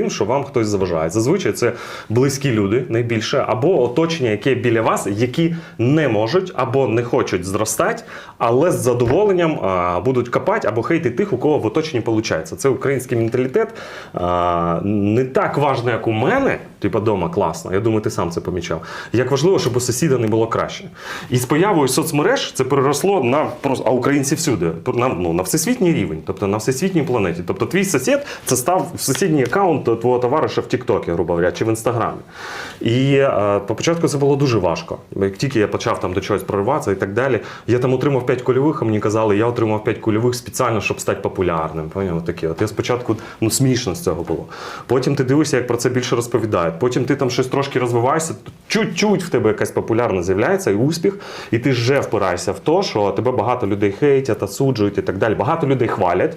тим, що вам хтось заважає. Зазвичай це близькі люди найбільше, або оточення, яке біля вас, які не можуть або не хочуть зростати, але з задоволенням а, будуть копати або хейтити тих, у кого в оточенні виходить. Це український менталітет. А, не так важно, як у мене, типа дома класно. Я думаю, ти сам це помічав. Як важливо, щоб у сусіда не було краще. І з появою соцмереж це переросло на просто а українці всюди, на, ну, на всесвітній рівень, тобто на всесвітній планеті. Тобто твій сусід це став сусідній аккаунт твого товариша в Тіктокі, грубо говоря, чи в Інстаграмі. І е, по початку це було дуже важко. Як тільки я почав там до чогось прориватися і так далі, я там отримав 5 кульових, а мені казали, я отримав 5 кульових спеціально, щоб стати популярним. Поняв? Такі. От я спочатку ну, смішно з цього було. Потім ти дивишся, як про це більше розповідають. Потім ти там щось трошки розвиваєшся, чуть-чуть в тебе якась популярність з'являється і успіх, і ти вже впираєшся в те, що тебе багато людей хейтять, осуджують і так далі. Багато людей хвалять.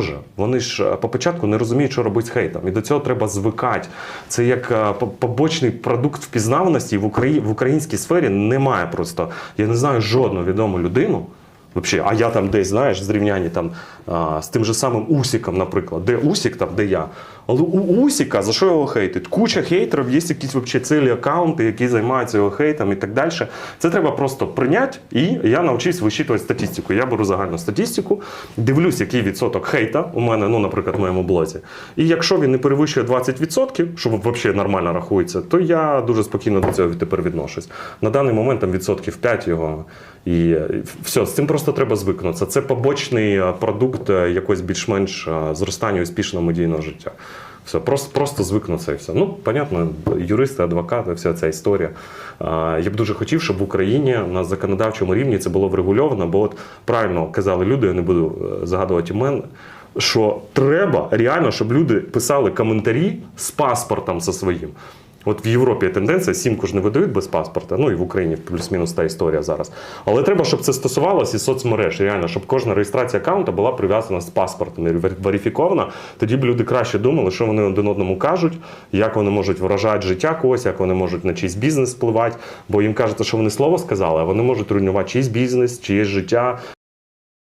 теж, вони ж по початку не розуміють, що робити з хейтом. І до цього треба звикати. Це як побочний продукт впізнаваності в, Україні в українській сфері немає просто. Я не знаю жодну відому людину. Вообще, а я там десь, знаєш, зрівнянні там а, з тим же самим Усіком, наприклад. Де Усік, там, де я. Але у Усіка за що його хейтить? Куча хейтерів, є якісь вообще цілі аккаунти, які займаються його хейтом і так далі. Це треба просто прийняти, і я навчився вичитувати статистику. Я беру загальну статистику, дивлюсь, який відсоток хейта у мене, ну, наприклад, в моєму блозі. І якщо він не перевищує 20%, що взагалі нормально рахується, то я дуже спокійно до цього тепер відношусь. На даний момент там відсотків 5 його. І е, все, з цим просто треба звикнутися. Це побочний е, продукт е, якогось більш-менш е, зростання успішного медійного життя. Все, просто, просто звикнутися і все. Ну, понятно, юристи, адвокати, вся ця історія. Я б дуже хотів, щоб в Україні на законодавчому рівні це було врегульовано, бо от правильно казали люди, я не буду загадувати імен, що треба реально, щоб люди писали коментарі з паспортом зі своїм. От в Європі тенденція, сімку ж не видають без паспорта, ну і в Україні плюс-мінус та історія зараз. Але треба, щоб це стосувалося і соцмереж, реально, щоб кожна реєстрація аккаунта була прив'язана з паспортом і верифікована. Тоді б люди краще думали, що вони один одному кажуть, як вони можуть вражати життя когось, як вони можуть на чийсь бізнес впливати. Бо їм кажеться, що вони слово сказали, а вони можуть руйнувати чийсь бізнес, чиєсь життя,